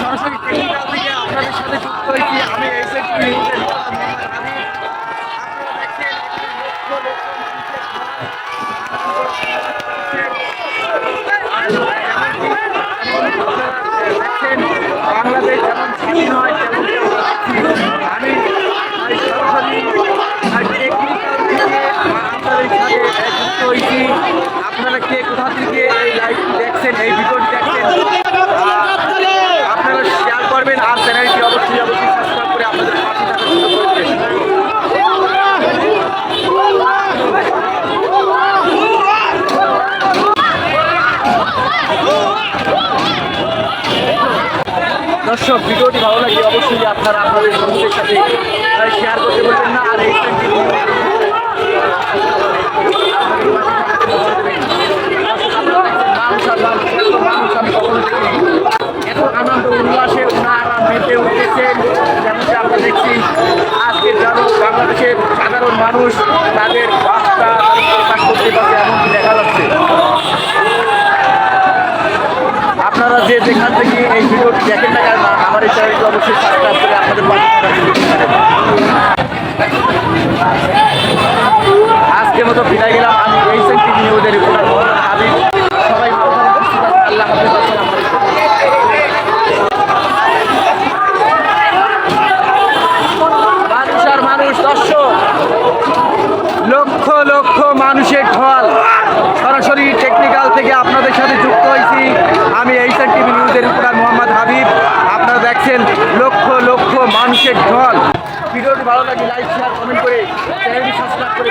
সরাসরি টেকনিক্যাল থেকে আপনাদের সাথে যুক্ত হয়েছি। আমি এস বাংলাদেশ যেমন স্বাধীন হয় তেমন আমি সরাসরি টেকনিক্যাল থেকে আপনাদের সাথে যুক্ত হয়েছি। আপনারা কে কোথা থেকে এই লাইভটি দেখছেন, এই ভিডিওটি দেখছেন আহ, আপনারা শেয়ার করবেন আর চ্যানেলটি অবশ্যই অবশ্যই সাবস্ক্রাইব করে আপনাদের পাশে থাকার সুযোগ করবেন দর্শক, ভিডিওটি ভালো লাগলে অবশ্যই আপনারা আপনাদের বন্ধুদের সাথে শেয়ার করতে বলবেন না। আর এই এত আনন্দ উল্লাসে ওনারা মেতে উঠেছেন আমরা দেখছি আজকে বাংলাদেশের সাধারণ মানুষ তাদের প্রকাশ করতে পারছে এমনটি দেখা যাচ্ছে আপনারা যে যেখান থেকে এই ভিডিওটি দেখেন না কেন, আমার এই চ্যানেলটি অবশ্যই সাবস্ক্রাইব করে আপনাদের। আজকের মতো বিদায় গেলাম আমি এই টিভি নিউজের রিপোর্টার হাবিব। লক্ষ লক্ষ মানুষের ঢল। সরাসরি টেকনিক্যাল থেকে আপনাদের সাথে যুক্ত হয়েছি আমি এই টিভি নিউজের রিপোর্টার মোহাম্মদ হাবিব আপনারা দেখছেন লক্ষ লক্ষ মানুষের ঢল। ভিডিওটি ভালো লাগে লাইক শেয়ার কমেন্ট করে চ্যানেলটি সাবস্ক্রাইব করে